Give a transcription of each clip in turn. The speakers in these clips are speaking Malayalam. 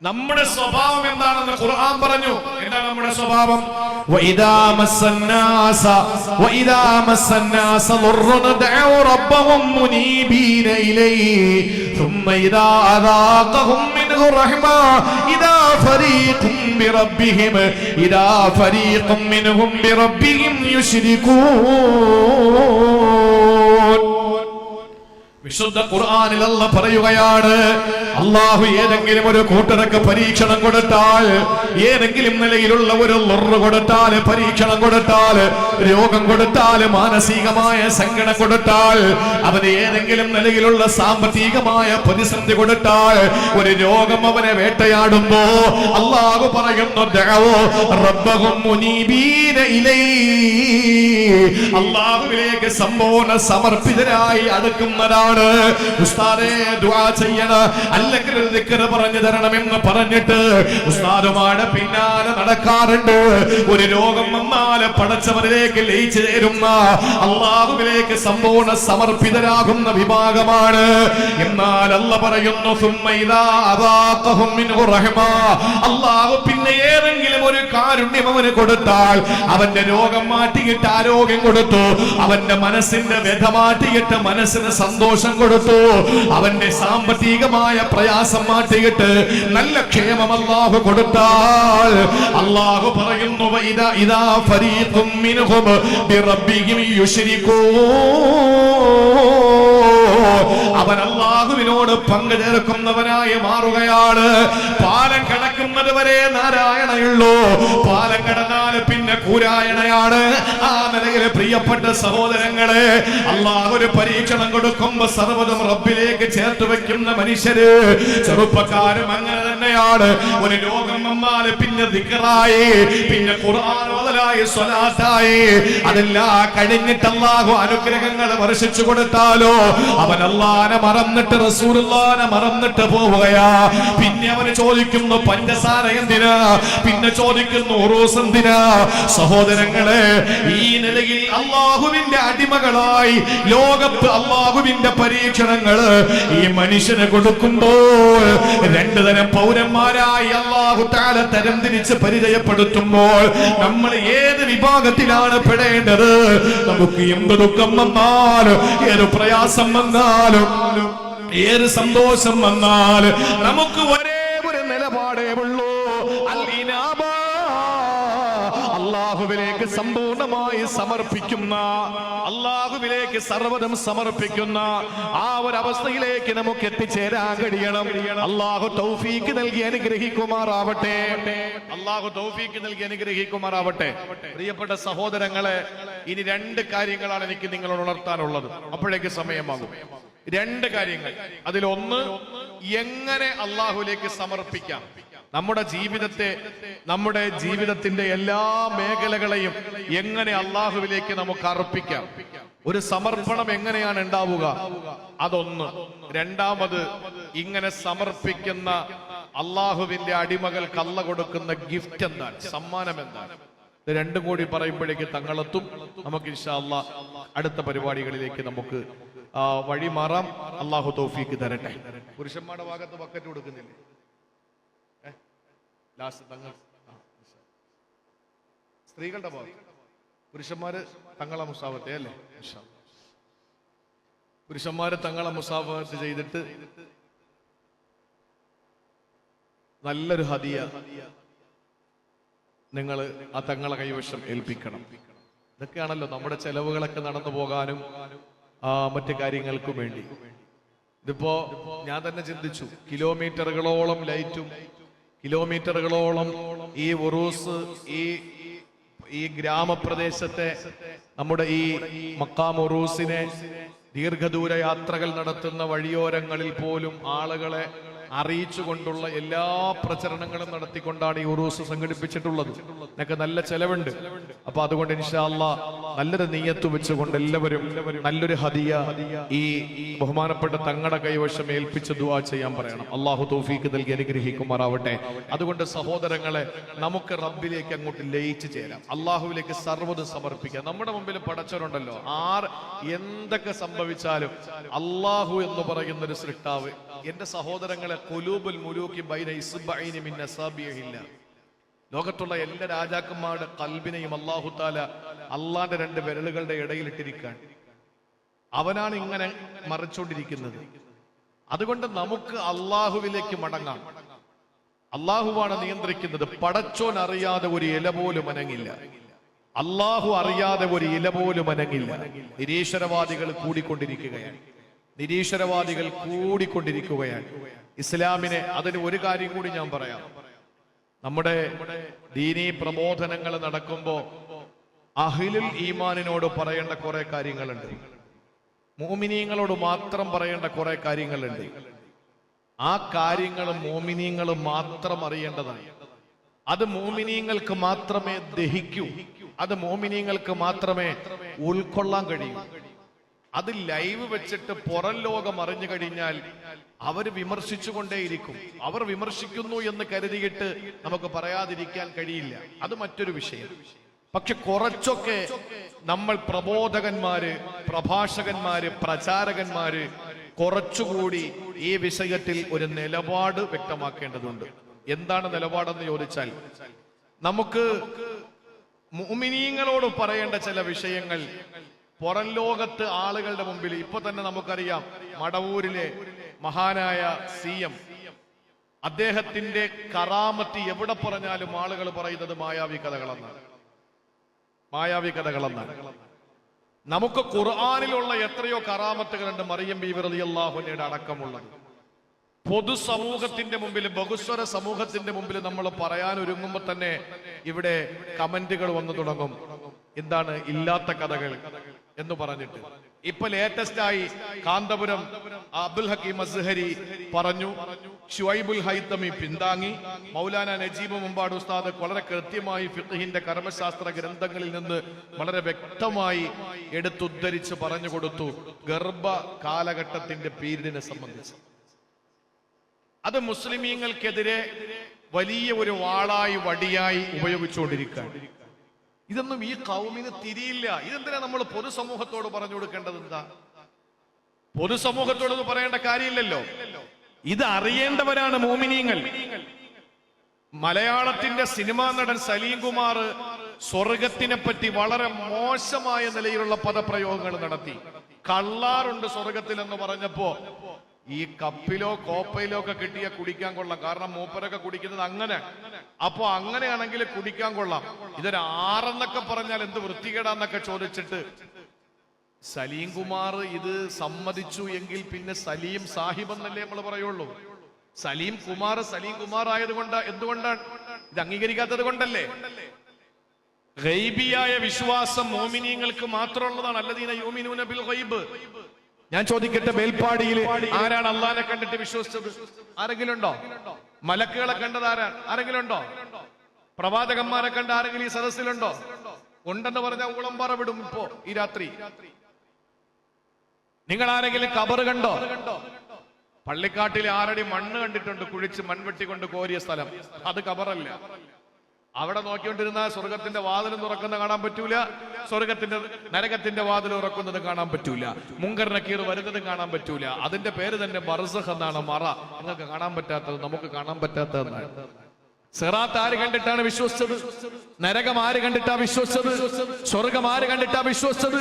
നമ്മുടെ സ്വഭാവം എന്താണെന്ന് ഖുർആൻ പറഞ്ഞു എന്താണ് നമ്മുടെ സ്വഭാവം وإذا مس الناس وإذا مس الناس ضر دعوا ربهم منيبين إليه ثم إذا أذاقهم منه رحمة إذا فريق بربهم إذا فريق منهم بربهم يشركون വിശുദ്ധ ഖുർആനിൽ അല്ല പറയുകയാണ് അള്ളാഹു ഏതെങ്കിലും ഒരു കൂട്ടർക്ക് പരീക്ഷണം കൊടുത്താൽ ഏതെങ്കിലും നിലയിലുള്ള ഒരു ലൊറു കൊടുത്താൽ പരീക്ഷണം കൊടുത്താൽ രോഗം കൊടുത്താൽ മാനസികമായ സങ്കടം കൊടുത്താൽ അവന് ഏതെങ്കിലും നിലയിലുള്ള സാമ്പത്തികമായ പ്രതിസന്ധി കൊടുത്താൽ ഒരു രോഗം അവനെ വേട്ടയാടുമ്പോ അള്ളാഹു പറയുന്നു. അള്ളാഹുവിലേക്ക് സമ്പൂർണ സമർപ്പിതരായി അടുക്കുന്നതാണ് ഉസ്താദെ ദുആ ചെയ്യണ. അല്ലെങ്കിൽ ദിക്ർ പറഞ്ഞു തരണമെന്ന് പറഞ്ഞിട്ട് ഉസ്താദുമാരുടെ പിന്നാലെ നടക്കാറുണ്ട്. ഒരു രോഗം വന്നാൽ പടച്ചവരിലേക്ക് ലയിച്ചു ചേരുന്ന അള്ളാഹുവിലേക്ക് സമ്പൂർണ സമർപ്പിതരാകുന്ന വിഭാഗമാണ്. എന്നാൽ അല്ല പറയുന്നു. അള്ളാഹു പിന്നെ ഏതെങ്കിലും ഒരു കാരുണ്യം അവന് കൊടുത്താൽ അവന്റെ രോഗം മാറ്റിയിട്ട് ആരോഗ്യം കൊടുത്തു. അവന്റെ മനസ്സിന്റെ വ്യഥ മാറ്റിയിട്ട് മനസ്സിന് സന്തോഷം കൊടുത്തു. അവന്റെ സാമ്പത്തികമായ പ്രയാസം മാറ്റിയിട്ട് നല്ല ക്ഷേമം അള്ളാഹു കൊടുത്താൽ അള്ളാഹു പറയുന്നു ഇതാ ഇതാ ഫരീഖും അവൻ അള്ളാഹുവിനോട് പങ്കുചേർക്കുന്നവനായി മാറുകയാണ്. പാലം കടക്കുന്നത് വരെ നാരായണയുള്ളൂ. പാലം കടന്നാൽ പിന്നെ കൂരായണയാണ്. ആ നിലയിൽ പ്രിയപ്പെട്ട സഹോദരങ്ങളെ അള്ളാഹു ഒരു പരീക്ഷണം കൊടുക്കുമ്പോ സർവതും റബ്ബിലേക്ക് ചേർത്ത് വെക്കുന്ന മനുഷ്യര് ചെറുപ്പക്കാരും അങ്ങനെ തന്നെയാണ്. ഒരു ലോകം വന്നാൽ പിന്നെ ദിക്കറായി പിന്നെ ഖുർആൻ ഓതലായി സ്വലാത്തായി. അതെല്ലാം കഴിഞ്ഞിട്ട് അള്ളാഹു അനുഗ്രഹങ്ങൾ വർഷിച്ചു കൊടുത്താലോ? അവൻ അള്ളാനെ മറന്നിട്ട് റസൂലുള്ളാനെ മറന്നിട്ട് പോവുകയാ. പിന്നെ അവന് ചോദിക്കുന്നു പഞ്ചസാര എന്തിനാ? പിന്നെ ചോദിക്കുന്നു റോസ് എന്തിനാ? സഹോദരങ്ങളെ ഈ നിലയിൽ അള്ളാഹുവിന്റെ അടിമകളായി ലോകത്ത് അള്ളാഹുവിന്റെ പരീക്ഷണങ്ങൾ ഈ മനുഷ്യന് കൊടുക്കുമ്പോൾ രണ്ടു തരം പൗരന്മാരായി അള്ളാഹു താല തരം തിരിച്ച് പരിചയപ്പെടുത്തുമ്പോൾ നമ്മൾ ഏത് വിഭാഗത്തിലാണ് പെടേണ്ടത്? നമുക്ക് എന്ത് ദുഃഖം വന്നാൽ ഏത് പ്രയാസം വന്നാലും ഏത് സന്തോഷം വന്നാലും നമുക്ക് ഒരേ ഒരു നിലപാടേ ഉള്ളൂ അല്ലാഹുവിലേക്ക് ഇനാബ. സമർപ്പിക്കുന്ന അള്ളാഹുവിലേക്ക് സർവതും സമർപ്പിക്കുന്ന ആ ഒരു അവസ്ഥയിലേക്ക് നമുക്ക് എത്തിച്ചേരാൻ കഴിയണം. അള്ളാഹു തൗഫീക്ക് നൽകി അനുഗ്രഹിക്കുമാറാവട്ടെ. അള്ളാഹു തൗഫീക്ക് നൽകി അനുഗ്രഹിക്കുമാറാവട്ടെ. പ്രിയപ്പെട്ട സഹോദരങ്ങളെ ഇനി രണ്ട് കാര്യങ്ങളാണ് എനിക്ക് നിങ്ങളോട് ഉണർത്താനുള്ളത്. അപ്പോഴേക്ക് സമയമാകും രണ്ട് കാര്യങ്ങൾ. അതിലൊന്ന് എങ്ങനെ അള്ളാഹുലേക്ക് സമർപ്പിക്കാം? നമ്മുടെ ജീവിതത്തെ നമ്മുടെ ജീവിതത്തിന്റെ എല്ലാ മേഖലകളെയും എങ്ങനെ അള്ളാഹുവിലേക്ക് നമുക്ക് അർപ്പിക്കാം? ഒരു സമർപ്പണം എങ്ങനെയാണ് ഉണ്ടാവുക? അതൊന്ന്. രണ്ടാമത് ഇങ്ങനെ സമർപ്പിക്കുന്ന അള്ളാഹുവിന്റെ അടിമകൾ അല്ല കൊടുക്കുന്ന ഗിഫ്റ്റ് എന്താണ്? സമ്മാനം എന്താണ്? രണ്ടും കൂടി പറയുമ്പോഴേക്ക് തങ്ങളെത്തും. നമുക്ക് ഇൻഷാല്ല അടുത്ത പരിപാടികളിലേക്ക് നമുക്ക് വഴി മാറാം. അള്ളാഹു തോഫിക്ക് തരട്ടെ. പുരുഷന്മാരുടെ ഭാഗത്ത് ബക്കറ്റ് കൊടുക്കുന്നില്ലേ? ലാസ്റ്റ് തങ്ങൾ സ്ത്രീകളുടെ ഭാഗം പുരുഷന്മാര് തങ്ങളെ മുസാഫത്തെ അല്ലേ. പുരുഷന്മാര് തങ്ങളെ മുസാഫത്ത് ചെയ്തിട്ട് നല്ലൊരു ഹതിയ നിങ്ങൾ ആ തങ്ങളെ കൈവശം ഏൽപ്പിക്കണം. ഇതൊക്കെയാണല്ലോ നമ്മുടെ ചെലവുകളൊക്കെ നടന്നു പോകാനും ആ മറ്റു കാര്യങ്ങൾക്കും വേണ്ടി. ഇതിപ്പോ ഞാൻ തന്നെ ചിന്തിച്ചു കിലോമീറ്ററുകളോളം ലൈറ്റും കിലോമീറ്ററുകളോളം ഈ ഉറൂസ് ഈ ഈ ഗ്രാമപ്രദേശത്തെ നമ്മുടെ ഈ മക്കാം ഉറൂസിനെ ദീർഘദൂര യാത്രകൾ നടത്തുന്ന വഴിയോരങ്ങളിൽ പോലും ആളുകളെ അറിയിച്ചുകൊണ്ടുള്ള എല്ലാ പ്രചരണങ്ങളും നടത്തിക്കൊണ്ടാണ് ഈ ഉറൂസ് സംഘടിപ്പിച്ചിട്ടുള്ളത്. എന്നൊക്കെ നല്ല ചെലവുണ്ട്. അപ്പൊ അതുകൊണ്ട് ഇൻഷാല്ല നല്ലൊരു നീയത്ത് വെച്ചുകൊണ്ട് എല്ലാവരും നല്ലൊരു ഹദിയ ഈ ബഹുമാനപ്പെട്ട തങ്ങളുടെ കൈവശം ഏൽപ്പിച്ച് ദുവാ ചെയ്യാൻ പറയണം. അള്ളാഹു തോഫീക്ക് നൽകി അനുഗ്രഹിക്കുമാറാവട്ടെ. അതുകൊണ്ട് സഹോദരങ്ങളെ നമുക്ക് റബ്ബിലേക്ക് അങ്ങോട്ട് ലയിച്ചു ചേരാം. അള്ളാഹുവിലേക്ക് സർവത് സമർപ്പിക്കാം. നമ്മുടെ മുമ്പിൽ പടച്ചവരുണ്ടല്ലോ. ആർ എന്തൊക്കെ സംഭവിച്ചാലും അള്ളാഹു എന്ന് പറയുന്ന ഒരു സൃഷ്ടാവ് എന്റെ സഹോദരങ്ങളെ കുലൂബുൽ മുലൂക്കി ബൈന ഇസ്ബൈനി മിന്ന ലോകത്തുള്ള എല്ലാ രാജാക്കന്മാരുടെ കൽബിനെയും അള്ളാഹു താല അള്ളാന്റെ രണ്ട് വിരലുകളുടെ ഇടയിലിട്ടിരിക്കാൻ അവനാണ് ഇങ്ങനെ മറിച്ചുകൊണ്ടിരിക്കുന്നത്. അതുകൊണ്ട് നമുക്ക് അള്ളാഹുവിലേക്ക് മടങ്ങാം. അള്ളാഹുവാണ് നിയന്ത്രിക്കുന്നത്. പടച്ചോൻ അറിയാതെ ഒരു ഇല പോലും അനങ്ങില്ല. അള്ളാഹു അറിയാതെ ഒരു ഇല പോലും അനങ്ങില്ല. നിരീശ്വരവാദികൾ കൂടിക്കൊണ്ടിരിക്കുകയാണ്. നിരീശ്വരവാദികൾ കൂടിക്കൊണ്ടിരിക്കുകയാണ്. ഇസ്ലാമിനെ അതിന് ഒരു കാര്യം കൂടി ഞാൻ പറയാം. നമ്മുടെ ദീനീ പ്രബോധനങ്ങൾ നടക്കുമ്പോ അഹിലുൽ ഈമാനിനോട് പറയേണ്ട കുറെ കാര്യങ്ങളുണ്ട്. മോമിനീങ്ങളോട് മാത്രം പറയേണ്ട കുറെ കാര്യങ്ങളുണ്ട്. ആ കാര്യങ്ങൾ മോമിനീങ്ങൾ മാത്രം അറിയേണ്ടതാണ്. അത് മോമിനീങ്ങൾക്ക് മാത്രമേ ദഹിക്കൂ. അത് മോമിനീങ്ങൾക്ക് മാത്രമേ ഉൾക്കൊള്ളാൻ കഴിയൂ. അത് ലൈവ് വെച്ചിട്ട് പുറം ലോകം അറിഞ്ഞു കഴിഞ്ഞാൽ അവർ വിമർശിച്ചുകൊണ്ടേയിരിക്കും. അവർ വിമർശിക്കുന്നു എന്ന് കരുതിയിട്ട് നമുക്ക് പറയാതിരിക്കാൻ കഴിയില്ല. അത് മറ്റൊരു വിഷയം. പക്ഷെ കുറച്ചൊക്കെ നമ്മൾ പ്രബോധകന്മാര് പ്രഭാഷകന്മാര് പ്രചാരകന്മാര് കുറച്ചുകൂടി ഈ വിഷയത്തിൽ ഒരു നിലപാട് വ്യക്തമാക്കേണ്ടതുണ്ട്. എന്താണ് നിലപാടെന്ന് ചോദിച്ചാൽ നമുക്ക് മുഅ്മിനീങ്ങളോട് പറയേണ്ട ചില വിഷയങ്ങൾ പുറം ലോകത്ത് ആളുകളുടെ മുമ്പിൽ ഇപ്പൊ തന്നെ നമുക്കറിയാം മടവൂരിലെ മഹാനായ സി എം. അദ്ദേഹത്തിന്റെ കറാമത്ത് എവിടെ പറഞ്ഞാലും ആളുകൾ പറയുന്നത് മായാവി കഥകളെന്നാണ്. മായാവി കഥകളെന്നാണ്. നമുക്ക് ഖുർആാനിലുള്ള എത്രയോ കറാമത്തുകളുണ്ട് മറിയം ബി റളിയല്ലാഹുവിന്റെ അടക്കമുള്ളത്. പൊതുസമൂഹത്തിന്റെ മുമ്പിൽ ബഹുസ്വര സമൂഹത്തിന്റെ മുമ്പിൽ നമ്മൾ പറയാൻ ഒരുങ്ങുമ്പോ തന്നെ ഇവിടെ കമന്റുകൾ വന്നു തുടങ്ങും. എന്താണ് ഇല്ലാത്ത കഥകൾ? എന്ന് പറഞ്ഞിട്ട്. ഇപ്പൊ ലേറ്റസ്റ്റ് ആയി കാന്തപുരം അബ്ദുൽ ഹക്കീം അസ്ഹരി പറഞ്ഞു ഷുഐബുൽ ഹൈത്തമി പിന്താങ്ങി. മൗലാന നജീബ് മുമ്പാട് ഉസ്താദ് വളരെ കൃത്യമായി ഫിഖഹിന്റെ കർമ്മശാസ്ത്ര ഗ്രന്ഥങ്ങളിൽ നിന്ന് വളരെ വ്യക്തമായി എടുത്തുദ്ധരിച്ച് പറഞ്ഞു കൊടുത്തു ഗർഭ കാലഘട്ടത്തിന്റെ പീരീഡിനെ സംബന്ധിച്ച്. അത് മുസ്ലിമീങ്ങൾക്കെതിരെ വലിയ ഒരു വാളായി വടിയായി ഉപയോഗിച്ചുകൊണ്ടിരിക്കുകയാണ്. ഇതൊന്നും ഈ കൗമിന് തിരിയില്ല. ഇതെന്തിനാ നമ്മൾ പൊതുസമൂഹത്തോട് പറഞ്ഞു കൊടുക്കേണ്ടത് എന്താ? പൊതുസമൂഹത്തോടൊന്നും പറയേണ്ട കാര്യമില്ലല്ലോ. ഇത് അറിയേണ്ടവരാണ് മോമിനിയങ്ങൾ. മലയാളത്തിന്റെ സിനിമാ നടൻ സലീം കുമാർ സ്വർഗത്തിനെ പറ്റി വളരെ മോശമായ നിലയിലുള്ള പദപ്രയോഗങ്ങൾ നടത്തി. കള്ളാറുണ്ട് സ്വർഗത്തിൽ എന്ന് പറഞ്ഞപ്പോ ഈ കപ്പിലോ കോപ്പയിലോ ഒക്കെ കിട്ടിയ കുടിക്കാൻ കൊള്ളാം. കാരണം മൂപ്പരൊക്കെ കുടിക്കുന്നത് അങ്ങനെ. അപ്പോ അങ്ങനെയാണെങ്കിൽ കുടിക്കാൻ കൊള്ളാം. ഇതൊരു ആറെന്നൊക്കെ പറഞ്ഞാൽ എന്ത് വൃത്തികേടാന്നൊക്കെ ചോദിച്ചിട്ട് സലീം കുമാർ ഇത് സമ്മതിച്ചു എങ്കിൽ പിന്നെ സലീം സാഹിബ് എന്നല്ലേ നമ്മൾ പറയുള്ളൂ. സലീം കുമാർ സലീം കുമാർ ആയതുകൊണ്ട് എന്തുകൊണ്ടാണ്? ഇത് അംഗീകരിക്കാത്തത് കൊണ്ടല്ലേ? ഗൈബിയായ വിശ്വാസം മോമിനിയങ്ങൾക്ക് മാത്രമുള്ളതാണ്. അല്ലദീന യോമിനൂന ബിൽ ഗൈബ്. ഞാൻ ചോദിക്കട്ടെ മേൽപ്പാടിയിൽ ആരാണ് അള്ളാനെ കണ്ടിട്ട് വിശ്വസിച്ചത്? ആരെങ്കിലും ഉണ്ടോ മലക്കുകളെ കണ്ടത് ആരാണ്? ആരെങ്കിലും ഉണ്ടോ പ്രവാചകന്മാരെ കണ്ട ആരെങ്കിലും ഈ സദസ്സിലുണ്ടോ? ഉണ്ടെന്ന് പറഞ്ഞാൽ ഊളംപാറ വിടും ഇപ്പോ ഈ രാത്രി. നിങ്ങൾ ആരെങ്കിലും കബർ കണ്ടോ? പള്ളിക്കാട്ടിൽ ആരടി മണ്ണ് കണ്ടിട്ടുണ്ട് കുഴിച്ച് മൺവെട്ടി കൊണ്ട് കോരിയ സ്ഥലം. അത് കബറല്ല. അവിടെ നോക്കിക്കൊണ്ടിരുന്ന സ്വർഗത്തിന്റെ വാതിൽ തുറക്കുന്ന കാണാൻ പറ്റൂല. സ്വർഗത്തിന്റെ നരകത്തിന്റെ വാതിൽ തുറക്കുന്നത് കാണാൻ പറ്റൂല. മുങ്കർ നക്കീർ വരുന്നത് കാണാൻ പറ്റൂല. അതിന്റെ പേര് തന്നെ ബർസഹ് എന്നാണ് മറ. നിങ്ങൾക്ക് കാണാൻ പറ്റാത്തത് നമുക്ക് കാണാൻ പറ്റാത്തതെന്നാണ്. സിറാത്ത് ആര് കണ്ടിട്ടാണ് വിശ്വസിച്ചത്? നരകം ആര് കണ്ടിട്ടാ വിശ്വസിച്ചത്? സ്വർഗം ആര് കണ്ടിട്ടാ വിശ്വസിച്ചത്?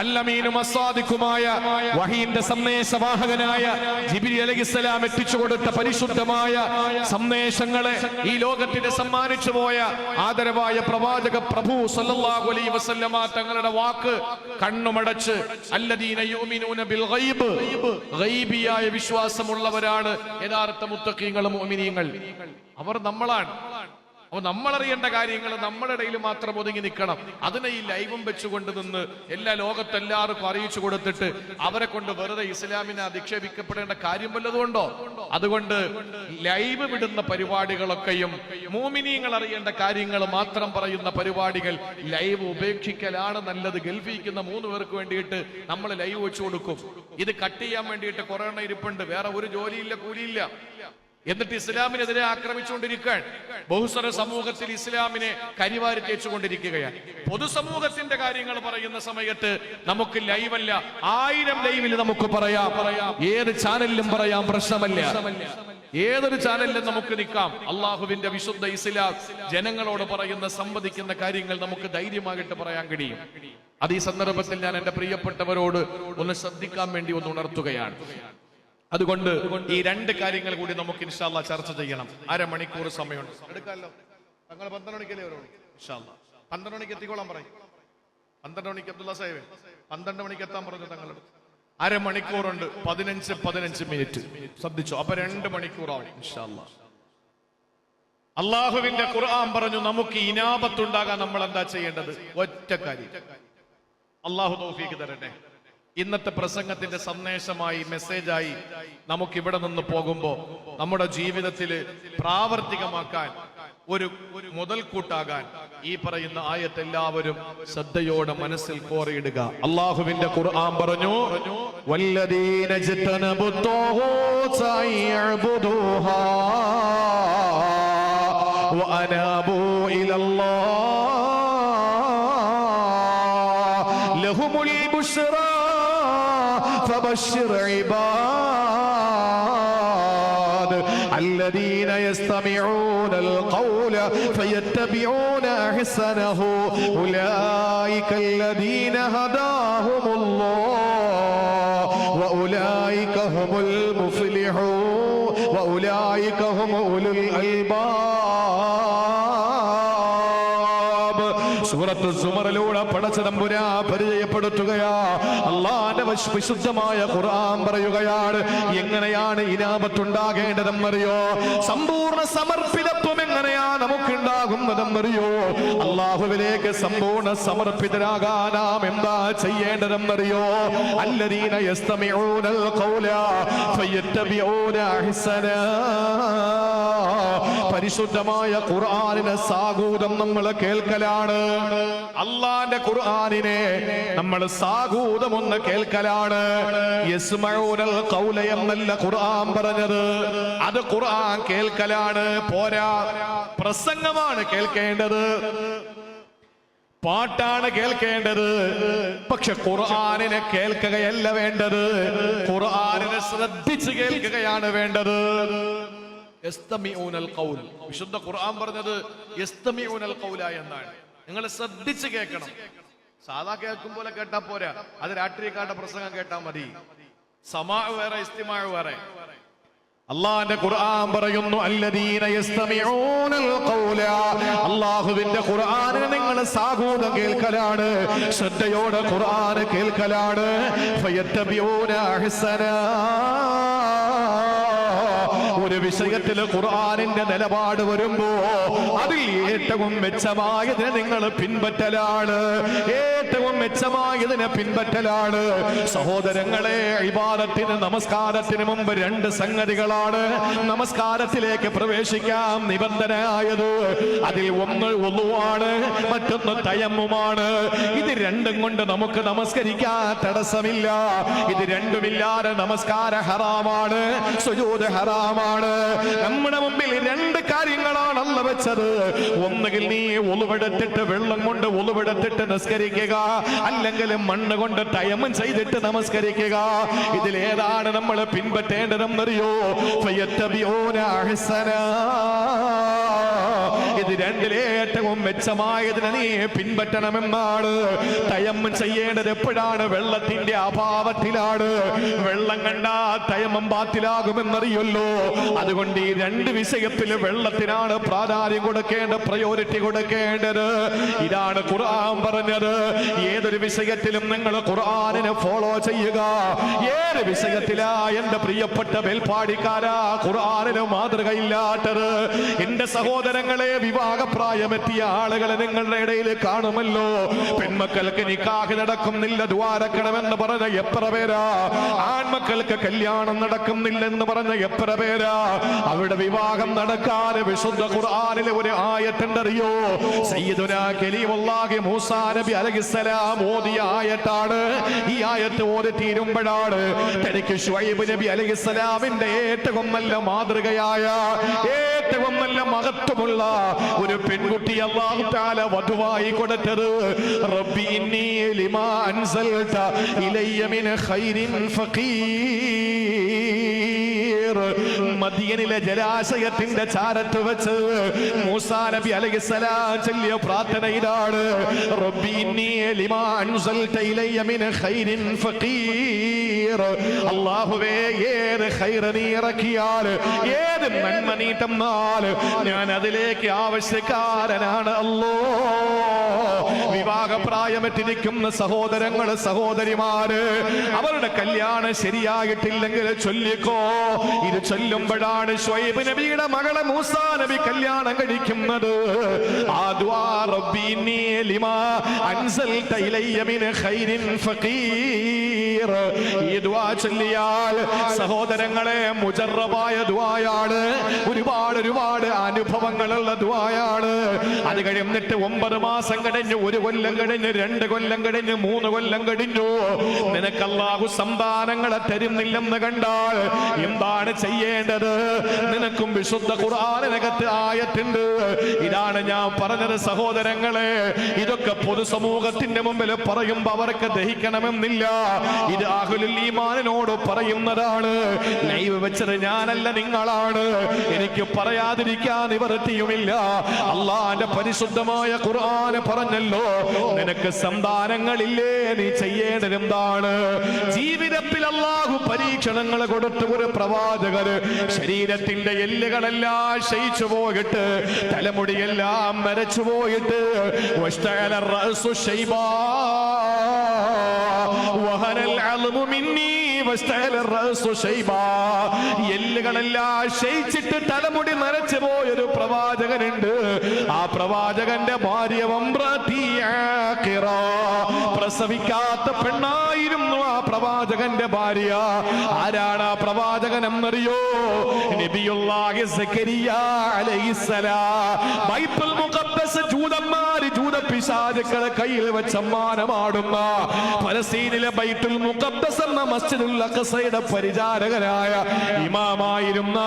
അല്ലമീനും അസാദിക്കുമായ വഹീന്റെ സന്ദേശവാഹകനായ ജിബിരി അലഹിസ്സലാം എത്തിച്ചു കൊടുത്ത പരിശുദ്ധമായ സന്ദേശങ്ങളെ ഈ ലോകത്തിന് സമ്മാനിച്ചു പോയ ആദരവായ പ്രവാചക പ്രഭു സല്ലല്ലാഹു അലൈഹി വസല്ലമ തങ്ങളുടെ വാക്ക് കണ്ണുമടച്ച് അല്ലദീന യുമിനൂന ബിൽ ഗൈബ്. ഗൈബിയായ വിശ്വാസമുള്ളവരാണ് യഥാർത്ഥ മുത്തഖീങ്ങളും മുഅ്മിനീങ്ങൾ. അവർ നമ്മളാണ്. അപ്പൊ നമ്മളറിയേണ്ട കാര്യങ്ങൾ നമ്മുടെ ഇടയിൽ മാത്രം ഒതുങ്ങി നിൽക്കണം. അതിനെ ഈ ലൈവും വെച്ചുകൊണ്ട് നിന്ന് എല്ലാ ലോകത്തെല്ലാവർക്കും അറിയിച്ചു കൊടുത്തിട്ട് അവരെ കൊണ്ട് വെറുതെ ഇസ്ലാമിനെ അധിക്ഷേപിക്കപ്പെടേണ്ട കാര്യം വല്ലതുകൊണ്ടോ അതുകൊണ്ട് ലൈവ് വിടുന്ന പരിപാടികളൊക്കെയും മോമിനിയങ്ങൾ അറിയേണ്ട കാര്യങ്ങൾ മാത്രം പറയുന്ന പരിപാടികൾ ലൈവ് ഉപേക്ഷിക്കലാണ് നല്ലത്. ഗൾഫിക്കുന്ന മൂന്ന് പേർക്ക് വേണ്ടിയിട്ട് നമ്മൾ ലൈവ് വെച്ചു കൊടുക്കും. ഇത് കട്ട് ചെയ്യാൻ വേണ്ടിയിട്ട് കൊറോണ ഇരിപ്പുണ്ട്. വേറെ ഒരു ജോലിയില്ല കൂലിയില്ല. എന്നിട്ട് ഇസ്ലാമിനെതിരെ ആക്രമിച്ചുകൊണ്ടിരിക്കാൻ ബഹുസ്വര സമൂഹത്തിൽ ഇസ്ലാമിനെ കരിവാരി തേച്ചുകൊണ്ടിരിക്കുകയാണ്. പൊതുസമൂഹത്തിന്റെ കാര്യങ്ങൾ പറയുന്ന സമയത്ത് നമുക്ക് ലൈവല്ല ആയിരം ലൈവിൽ നമുക്ക് പറയാം. ഏത് ചാനലിലും പറയാം പ്രശ്നമല്ല. ഏതൊരു ചാനലിലും നമുക്ക് നിൽക്കാം. അള്ളാഹുവിന്റെ വിശുദ്ധ ഇസ്ലാം ജനങ്ങളോട് പറയുന്ന സംവദിക്കുന്ന കാര്യങ്ങൾ നമുക്ക് ധൈര്യമായിട്ട് പറയാൻ കഴിയും. അത് ഈ സന്ദർഭത്തിൽ ഞാൻ എന്റെ പ്രിയപ്പെട്ടവരോട് ഒന്ന് ശ്രദ്ധിക്കാൻ വേണ്ടി ഒന്ന് ഉണർത്തുകയാണ്. അതുകൊണ്ട് ഈ രണ്ട് കാര്യങ്ങൾ കൂടി നമുക്ക് ഇൻഷാല്ല ചർച്ച ചെയ്യണം. അരമണിക്കൂർ സമയമുണ്ട്. എടുക്കാമല്ലോ. തങ്ങൾ പന്ത്രണ്ട് മണിക്കല്ലേ വരുള്ളൂ ഇൻഷാല്ല പന്ത്രണ്ട് മണിക്ക് എത്തിക്കോളാൻ പറയും. പന്ത്രണ്ട് മണിക്ക് അബ്ദുള്ള സാഹിബ്. പന്ത്രണ്ട് മണിക്ക് എത്താൻ പറഞ്ഞു തങ്ങൾ അരമണിക്കൂറുണ്ട്. പതിനഞ്ച് പതിനഞ്ച് മിനിറ്റ്. ശ്രദ്ധിച്ചു? അപ്പൊ രണ്ട് മണിക്കൂറാവും ഇൻഷാല്ല അള്ളാഹുവിന്റെ ഖുർആൻ പറഞ്ഞു നമുക്ക് ഇനാപത്തുണ്ടാകാൻ നമ്മൾ എന്താ ചെയ്യേണ്ടത്? ഒറ്റ കാര്യം. അള്ളാഹു തൗഫീക്ക് തരട്ടെ. ഇന്നത്തെ പ്രസംഗത്തിന്റെ സന്ദേശമായി മെസ്സേജായി നമുക്ക് ഇവിടെ നിന്ന് പോകുമ്പോൾ നമ്മുടെ ജീവിതത്തിൽ പ്രാവർത്തികമാക്കാൻ ഒരു ഒരു മുതൽക്കൂട്ടാകാൻ ഈ പറയുന്ന ആയത്ത് എല്ലാവരും ശ്രദ്ധയോടെ മനസ്സിൽ കോറിയിടുക. അള്ളാഹുവിന്റെ ഖുർആൻ പറഞ്ഞു വല്ലദീന فبشر عباد الذين يستمعون القول فيتبعون أحسنه أولئك الذين هداهم الله وأولئك هم المفلحون وأولئك هم أولو الألباب സൂറത്ത് സുമറിലൂടെ പടച്ചതമ്പുരാ പരിചയപ്പെടുത്തുകയാ. അള്ളാന്റെ വശ്- വിശുദ്ധമായ ഖുർആൻ പറയുകയാണ് എങ്ങനെയാണ് ഇനാപത്തുണ്ടാകേണ്ടതെന്നറിയോ സമ്പൂർണ സമർപ്പിതത്വം എങ്ങനെയാ നമുക്കുണ്ടാകുന്നതെന്നറിയോ അള്ളാഹുവിലേക്ക് സമ്പൂർണ സമർപ്പിതരാകാനാം എന്താ ചെയ്യേണ്ടതെന്നറിയോ അല്ലദീന യസ്തമിഊനൽ ഖൗല പരിശുദ്ധമായ ഖുർആനിനെ സാഗൂതം നമ്മൾ കേൾക്കലാണ്. അള്ളാന്റെ ഖുർആാനിനെ നമ്മൾ സാഗൂതം ഒന്ന് കേൾക്കലാണ്. യസ്മഊനൽ ഖൗല എന്നല്ല ഖുർആൻ പറഞ്ഞത്. അത് ഖുർആൻ കേൾക്കലാണ്. പോരാ പ്രസംഗമാണ് കേൾക്കേണ്ടത്. പാട്ടാണ് കേൾക്കേണ്ടത്. പക്ഷെ ഖുർആാനിനെ കേൾക്കുകയല്ല വേണ്ടത്. ഖുർആാനിനെ ശ്രദ്ധിച്ച് കേൾക്കുകയാണ് വേണ്ടത്. വിശുദ്ധ ഖുർആൻ പറഞ്ഞത് എന്നാണ്. നിങ്ങൾ ശ്രദ്ധിച്ച് കേൾക്കണം. സാധാ കേൾക്കും പോലെ കേട്ടാ പോരാ. അത് രാഷ്ട്രീയക്കാരുടെ പ്രസംഗം കേട്ടാ മതി. സമാ വേറെ ഇസ്തിമാ വേറെ. അള്ളാന്റെ ഖുർആൻ പറയുന്നു അല്ലദീന യസ്തമിഊനൽ ഖൗല. അല്ലാഹുവിന്റെ ഖുർആനിനെ നിങ്ങൾ സാഗൂതം കേൾക്കലാണ്. ശ്രദ്ധയോടെ ഖുർആൻ കേൾക്കലാണ്. ഫയത്തബിഊന അഹ്സനാ. ഒരു വിഷയത്തിൽ ഖുർആാനിന്റെ നിലപാട് വരുമ്പോ അതിൽ ഏറ്റവും മെച്ചമായതിനെ നിങ്ങൾ പിൻപറ്റലാണ്. ഏറ്റവും മെച്ചമായതിനെ പിൻപറ്റലാണ്. സഹോദരങ്ങളെ ഇബാദത്തിന് നമസ്കാരത്തിന് മുമ്പ് രണ്ട് സംഗതികളാണ്. നമസ്കാരത്തിലേക്ക് പ്രവേശിക്കാം. നിബന്ധനയായത് അതിൽ ഒന്ന് ഒന്നുവാണ് മറ്റൊന്ന് തയമ്മുമാണ്. ഇത് രണ്ടും കൊണ്ട് നമുക്ക് നമസ്കരിക്കാൻ തടസ്സമില്ല. ഇത് രണ്ടുമില്ലാതെ നമസ്കാര ഹറാമാണ് സുജൂദ് ഹറാമാണ്. നമ്മുടെ മുമ്പിൽ രണ്ട് കാര്യങ്ങളാണ് വെച്ചത് ഒന്നുകിൽ നീ ഒളിവെടുത്തിട്ട് വെള്ളം കൊണ്ട് ഒളിവെടുത്തിട്ട് നമസ്കരിക്കുക അല്ലെങ്കിൽ മണ്ണ് കൊണ്ട് ടയമം ചെയ്തിട്ട് നമസ്കരിക്കുക. ഇതിലേതാണ് നമ്മൾ പിൻപറ്റേണ്ടതെന്നറിയോ? ഫയത്തബിഊന അഹ്സനാ. ഇത് രണ്ടിലെ ഏറ്റവും ഏറ്റവും മെച്ചമായതിനെ നീ പിൻപറ്റണമെന്നാണ്. തയമ്മം ചെയ്യേണ്ടത് എപ്പോഴാണ്? വെള്ളത്തിന്റെ അഭാവത്തിലാണ്. വെള്ളം കണ്ടാ തയമ്മം പാത്തിലാകുമെന്നറിയല്ലോ അതുകൊണ്ട് ഈ രണ്ട് വിഷയത്തിൽ വെള്ളത്തിനാണ് പ്രാധാന്യം കൊടുക്കേണ്ട പ്രയോറിറ്റി കൊടുക്കേണ്ടത്. ഇതാണ് ഖുർആൻ പറഞ്ഞത്. ഏതൊരു വിഷയത്തിലും നിങ്ങൾ ഖുർആാനിനെ ഫോളോ ചെയ്യുക. ഏത് വിഷയത്തിലാ എന്റെ പ്രിയപ്പെട്ട മേൽപ്പാടിക്കാരാ ഖുർആാനിന് മാതൃകയില്ലാത്തത്? എന്റെ സഹോദരങ്ങളെ വിവാഹപ്രായമെത്തിയ ആളുകളെ നിങ്ങളുടെ ഇടയിൽ കാണുമല്ലോ. പെൺമക്കൾക്ക് നിക്കാഹ് നടക്കുന്നില്ല ദ്വാരക്കണമെന്ന് പറഞ്ഞ എത്ര പേരാ? ആൺമക്കൾക്ക് കല്യാണം നടക്കുന്നില്ലെന്ന് പറഞ്ഞ എത്ര പേരാ? അവിടെ വിവാഹം നടക്കാതെ വിശുദ്ധ ഖുർആാനിലെ ഒരു ആയത്തുണ്ടറിയോ? സയ്യിദുനാ കലീമുല്ലാഹി മൂസാ നബി ഓതിയ ആയത്താണ്. ഈ ആയത്ത് ഓതി തീരുമ്പോഴാണ് തനിക്ക് ഷുഹൈബ് നബി അലൈഹിസ്സലാമിന്റെ ഏറ്റവും നല്ല മാതൃകയായ ഏറ്റവും നല്ല മഹത്വമുള്ള ഒരു പെൺകുട്ടി അല്ലാഹു താല വധുവായി കൊടുത്തത്. റബ്ബി ഇന്നി ലിമാ അൻസൽത ഇലയ്യ മിൻ ഖൈരിൻ ഫഖീർ. മദിയനിലെ ജലാശയത്തിന്റെ ചാരത്ത് വെച്ച് മൂസാ നബി അലൈഹിസ്സലാം ചൊല്ലിയ പ്രാർത്ഥന ഇതാണ്. റബ്ബി ഇന്നി ലിമാ അൻസൽത ഇലയ്യ മിൻ ഖൈരിൻ ഫഖീർ. ഏത് ഇറക്കിയാൽ ഏത് നന്മ നീ ഞാൻ അതിലേക്ക് ആവശ്യക്കാരനാണ്. അല്ലോ വിവാഹപ്രായമെത്തിരിക്കുന്ന സഹോദരങ്ങൾ സഹോദരിമാര് അവരുടെ കല്യാണം ശരിയായിട്ടില്ലെങ്കിൽ ചൊല്ലിക്കോ. ഇത് ചൊല്ലുമ്പോഴാണ് ഷുഐബ് നബിയുടെ മകളെ മൂസാ നബി കല്യാണം കഴിക്കുന്നത്. ഈ ചൊല്ലിയാൽ സഹോദരങ്ങളെ മുജറബായ ദ്വായാണ് ഒരുപാട് ഒരുപാട് അനുഭവങ്ങളുള്ള ദ്വായാണ് അത് കഴിഞ്ഞിട്ട് ഒമ്പത് മാസം കഴിഞ്ഞ് ഒരു കൊല്ലം കഴിഞ്ഞ് രണ്ട് കൊല്ലം കഴിഞ്ഞ് മൂന്ന് കൊല്ലം കഴിഞ്ഞു. നിനക്ക് സന്താനങ്ങളെ തരുന്നില്ലെന്ന് കണ്ടാൽ എന്താണ് ചെയ്യേണ്ടത്? നിനക്കും വിശുദ്ധ ഖുർആാനകത്ത് ആയത്തുണ്ട്. ഇതാണ് ഞാൻ പറഞ്ഞത് സഹോദരങ്ങളെ. ഇതൊക്കെ പൊതുസമൂഹത്തിന്റെ മുമ്പിൽ പറയുമ്പോ അവർക്ക് ദഹിക്കണമെന്നില്ല. ഇത് അഹുലുൽ ഈമാനിനോട് പറയുന്നതാണ്. ലൈവ് വെച്ചത് ഞാനല്ല നിങ്ങളാണ്. എനിക്ക് പറയാതിരിക്കാൻ നിവർത്തിയുമില്ല അള്ളാന്റെ പരിശുദ്ധമായ ഖുർആന് പറഞ്ഞല്ലോ നിനക്ക് സന്താനങ്ങളില്ലേ? നീ ചെയ്യേണ്ടത് എന്താണ് ജീവിതത്തിൽ അള്ളാഹു പരീക്ഷണങ്ങൾ കൊടുത്ത ഒരു പ്രവാചകര് ശരീരത്തിന്റെ എല്ലുകളെല്ലാം ക്ഷയിച്ചു പോയിട്ട് തലമുടിയെല്ലാം മരച്ചു പോയിട്ട് എല്ലുകളെല്ലാം ക്ഷയിച്ചിട്ട് തലമുടി നരച്ചു പോയൊരു പ്രവാചകനുണ്ട്. ആ പ്രവാചകന്റെ ഭാര്യ. പ്രസവിക്കാത്ത പെണ്ണായിരുന്നു ആ പ്രവാചകന്റെ ഭാര്യ. ആരാണ് ആ പ്രവാചകൻ എന്നറിയോ നബിയുള്ളാഹി സക്കരിയ അലൈഹിസ്സലാം. മുഖദ്ദസ് ജൂതന്മാര് ജൂത പിശാചുക്കളെ കയ്യിൽ വെച്ച മാനമാടുന്ന പലസ്തീനിലെ ബൈത്തുൽ മുഖദ്ദസ് എന്ന മസ്ജിദുൽ അഖസയുടെ പരിചാരകനായ ഇമാമായിരുന്ന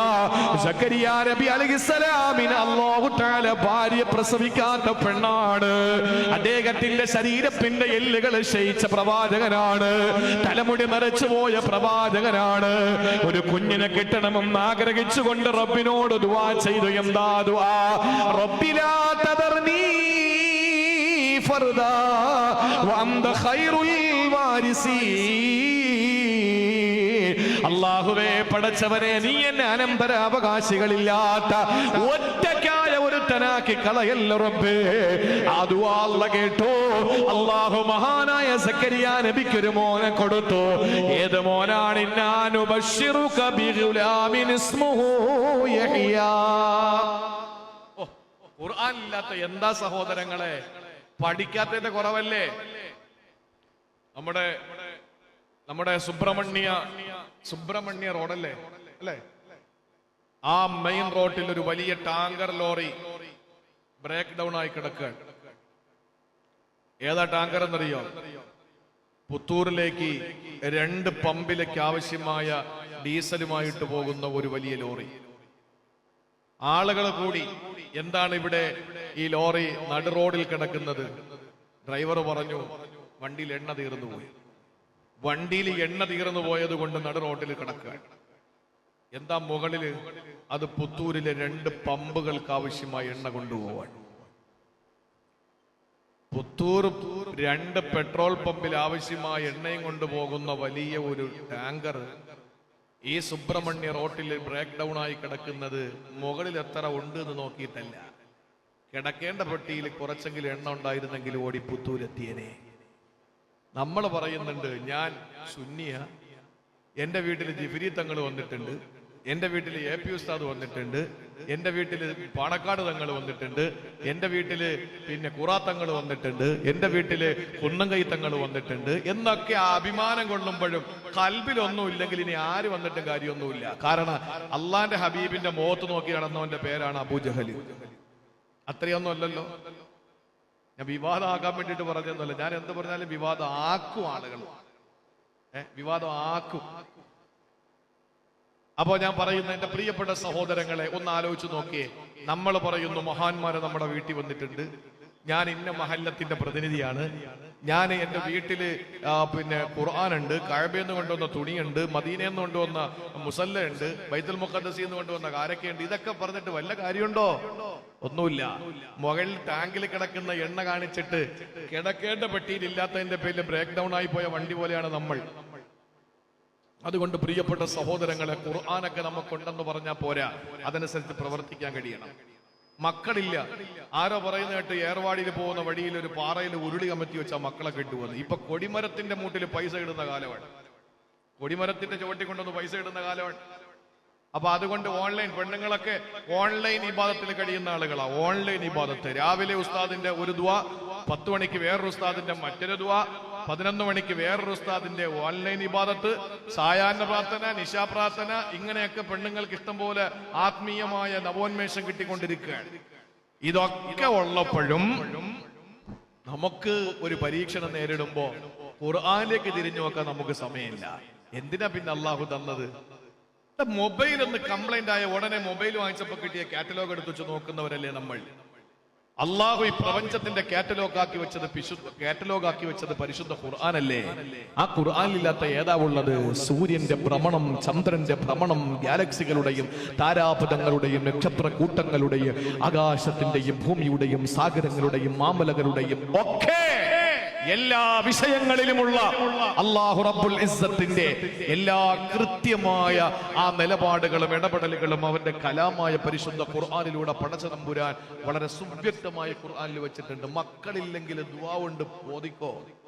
സക്കരിയ നബി അലൈഹിസ്സലാമിന് അല്ലാഹു തആല ഭാര്യ പ്രസവിക്കാത്ത പെണ്ണാണ്. അദ്ദേഹത്തിന്റെ ശരീരത്തിന്റെ എല്ലുകൾ ക്ഷയിച്ച പ്രവാചകനാണ്. തലമുടി നരച്ചുപോയ പ്രവാചകനാണ്. ഒരു കുഞ്ഞിനെ കിട്ടണമെന്ന് ആഗ്രഹിച്ചുകൊണ്ട് റബ്ബിനോട് ദുആ ചെയ്തു. എന്താ ദുആ? റബ്ബിലാ തദർനീ ഫർദാ വന്ദ ഖൈറുൽ വാരിസി അള്ളാഹുവേ പടച്ചവനെ നീ എന്നെ അനന്തരാവകാശികളില്ലാത്ത ഒറ്റക്കായ ഒരുത്തനാക്കി കളയല്ല റബ്ബേ. അതു കേട്ടോ. അള്ളാഹു മഹാനായ സക്കരിയ നബിക്കൊരു മോനെ കൊടുത്തു. ഏത് മോനാണ്? ഇന്നാനു ബഷിറു ബിഗുലാമിൻ ഇസ്മുഹു യഹ്യാ. ഖുർആൻ ഇല്ലാത്ത എന്താ സഹോദരങ്ങളെ? പഠിക്കാത്തതിന്റെ കുറവല്ലേ? നമ്മുടെ നമ്മുടെ സുബ്രഹ്മണ്യ സുബ്രഹ്മണ്യ റോഡല്ലേ? അല്ലേ? ആ മെയിൻ റോഡിൽ ഒരു വലിയ ടാങ്കർ ലോറി ബ്രേക്ക് ഡൗൺ ആയി കിടക്കുക ഏതാ ടാങ്കർ എന്നറിയോ? പുത്തൂരിലേക്ക് രണ്ട് പമ്പിലേക്ക് ആവശ്യമായ ഡീസലുമായിട്ട് പോകുന്ന ഒരു വലിയ ലോറി. ആളുകൾ കൂടി എന്താണ് ഇവിടെ ഈ ലോറി നടു റോഡിൽ കിടക്കുന്നത്? ഡ്രൈവർ പറഞ്ഞു വണ്ടിയിൽ എണ്ണ തീർന്നു പോയി. വണ്ടിയിൽ എണ്ണ തീർന്നു പോയത് കൊണ്ട് നടു റോഡിൽ കിടക്കുക. എന്താ മുകളിൽ അത് പുത്തൂരിലെ രണ്ട് പമ്പുകൾക്ക് ആവശ്യമായ എണ്ണ കൊണ്ടുപോവാൻ. പുത്തൂർ രണ്ട് പെട്രോൾ പമ്പിൽ ആവശ്യമായ എണ്ണയും കൊണ്ടുപോകുന്ന വലിയ ഒരു ടാങ്കർ ഈ സുബ്രഹ്മണ്യ റോട്ടിൽ ബ്രേക്ക് ഡൗൺ ആയി കിടക്കുന്നത് മുകളിൽ എത്ര ഉണ്ട് എന്ന് നോക്കിയിട്ടല്ല. കിടക്കേണ്ട പെട്ടിയിൽ കുറച്ചെങ്കിലും എണ്ണ ഉണ്ടായിരുന്നെങ്കിൽ ഓടി പുത്തൂരെത്തിയനെ നമ്മൾ പറയുന്നുണ്ട് ഞാൻ സുന്നിയ എന്റെ വീട്ടിൽ ജിഫിരി തങ്ങൾ വന്നിട്ടുണ്ട് എന്റെ വീട്ടിൽ എ പി ഉസ്താദ് വന്നിട്ടുണ്ട് എന്റെ വീട്ടിൽ പാണക്കാട് തങ്ങൾ വന്നിട്ടുണ്ട്. എന്റെ വീട്ടിൽ പിന്നെ കുറാത്തങ്ങൾ വന്നിട്ടുണ്ട്. എന്റെ വീട്ടിൽ കുന്നംകൈ തങ്ങൾ വന്നിട്ടുണ്ട്. എന്നൊക്കെ ആ അഭിമാനം കൊള്ളുമ്പോഴും കൽബിലൊന്നും ഇല്ലെങ്കിൽ ഇനി ആര് വന്നിട്ടും കാര്യമൊന്നുമില്ല. കാരണം അള്ളാന്റെ ഹബീബിന്റെ മുഖത്ത് നോക്കി നടന്നവന്റെ പേരാണ് അബൂജഹലി അത്രയൊന്നും അല്ലല്ലോ. ഞാൻ വിവാദം ആക്കാൻ വേണ്ടിയിട്ട് പറഞ്ഞൊന്നുമല്ല ഞാൻ എന്ത് പറഞ്ഞാലും വിവാദം ആക്കും ആളുകൾ ഏഹ് വിവാദം ആക്കും. അപ്പോ ഞാൻ പറയുന്ന എന്റെ പ്രിയപ്പെട്ട സഹോദരങ്ങളെ ഒന്ന് ആലോചിച്ച് നോക്കിയേ. നമ്മൾ പറയുന്നു മഹാന്മാരെ നമ്മുടെ വീട്ടിൽ വന്നിട്ടുണ്ട്. ഞാൻ ഇന്ന മഹല്ലത്തിന്റെ പ്രതിനിധിയാണ്. ഞാൻ എന്റെ വീട്ടിൽ പിന്നെ ഖുർആാനുണ്ട് കഴബയെന്ന് കൊണ്ടുവന്ന തുണിയുണ്ട് മദീനയെന്ന് കൊണ്ടുവന്ന മുസല്ല ഉണ്ട് ബൈത്തുൽ മുഖദ്സി എന്ന് കൊണ്ടുവന്ന കാരക്കയുണ്ട്. ഇതൊക്കെ പറഞ്ഞിട്ട് വല്ല കാര്യമുണ്ടോ? ഒന്നുമില്ല. മുകളിൽ ടാങ്കിൽ കിടക്കുന്ന എണ്ണ കാണിച്ചിട്ട് കിടക്കേണ്ട പെട്ടിയിൽ ഇല്ലാത്തതിന്റെ പേരിൽ ബ്രേക്ക് ഡൗൺ ആയി പോയ വണ്ടി പോലെയാണ് നമ്മൾ. അതുകൊണ്ട് പ്രിയപ്പെട്ട സഹോദരങ്ങളെ ഖുർആാനൊക്കെ നമുക്കുണ്ടെന്ന് പറഞ്ഞാൽ പോരാ. അതനുസരിച്ച് പ്രവർത്തിക്കാൻ കഴിയണം. മക്കളില്ല. ആരോ പറയുന്ന കേട്ട് ഏർവാടിയിൽ പോകുന്ന വഴിയിൽ ഒരു പാറയിൽ ഉരുളി കമത്തി വെച്ചാൽ മക്കളെ കിട്ടുവന്ന്. ഇപ്പൊ കൊടിമരത്തിന്റെ മൂട്ടിൽ പൈസ ഇടുന്ന കാലമാണ്. കൊടിമരത്തിന്റെ ചുവട്ടി കൊണ്ടൊന്ന് പൈസ ഇടുന്ന കാലമാണ്. അപ്പൊ അതുകൊണ്ട് ഓൺലൈൻ പെണ്ണുങ്ങളൊക്കെ ഓൺലൈൻ ഇബാദത്തിൽ കഴിയുന്ന ആളുകളാ. ഓൺലൈൻ ഇബാദത്ത്. രാവിലെ ഉസ്താദിന്റെ ഒരു ദ്വാ പത്ത് മണിക്ക് വേറൊരു ഉസ്താദിന്റെ മറ്റൊരു ദുവ പതിനൊന്ന് മണിക്ക് വേറൊരു ഉസ്താദിന്റെ ഓൺലൈൻ ഇബാദത്ത് സായാഹ്ന പ്രാർത്ഥന നിശാ പ്രാർത്ഥന ഇങ്ങനെയൊക്കെ പെണ്ണുങ്ങൾക്ക് ഇഷ്ടം പോലെ ആത്മീയമായ നവോന്മേഷം കിട്ടിക്കൊണ്ടിരിക്കുകയാണ്. ഇതൊക്കെ ഉള്ളപ്പോഴും നമുക്ക് ഒരു പരീക്ഷണം നേരിടുമ്പോ ഖുർആാനിലേക്ക് തിരിഞ്ഞു നോക്കാൻ നമുക്ക് സമയമില്ല. എന്തിനാ പിന്നെ അള്ളാഹു തന്നത്? മൊബൈൽ ഒന്ന് കംപ്ലൈന്റ് ആയ ഉടനെ മൊബൈൽ വാങ്ങിച്ചപ്പോ കിട്ടിയ കാറ്റലോഗ് എടുത്തു വെച്ച് നോക്കുന്നവരല്ലേ നമ്മൾ? അള്ളാഹു ഈ പ്രപഞ്ചത്തിന്റെ കാറ്റലോഗ് ആക്കി വെച്ചത് വിശുദ്ധ കാറ്റലോഗ് ആക്കി വെച്ചത് പരിശുദ്ധ ഖുർആാനല്ലേ? ആ ഖുർആാനില്ലാത്ത ഏതാ ഉള്ളത് സൂര്യന്റെ ഭ്രമണം ചന്ദ്രന്റെ ഭ്രമണം ഗാലക്സികളുടെയും താരാപഥങ്ങളുടെയും നക്ഷത്ര കൂട്ടങ്ങളുടെയും ആകാശത്തിന്റെയും ഭൂമിയുടെയും സാഗരങ്ങളുടെയും മാമലകളുടെയും ഒക്കെ എല്ലാ വിഷയങ്ങളിലുമുള്ള അള്ളാഹു റബ്ബുൽ ഇസ്സത്തിന്റെ എല്ലാ കൃത്യമായ ആ നിലപാടുകളും ഇടപെടലുകളും അവന്റെ കലാമായ പരിശുദ്ധ ഖുർആാനിലൂടെ പടച്ചതമ്പുരാൻ വളരെ സുവ്യക്തമായ ഖുർആാനിൽ വെച്ചിട്ടുണ്ട്. മക്കളില്ലെങ്കിൽ ദുവാ കൊണ്ട് ബോധിക്കോ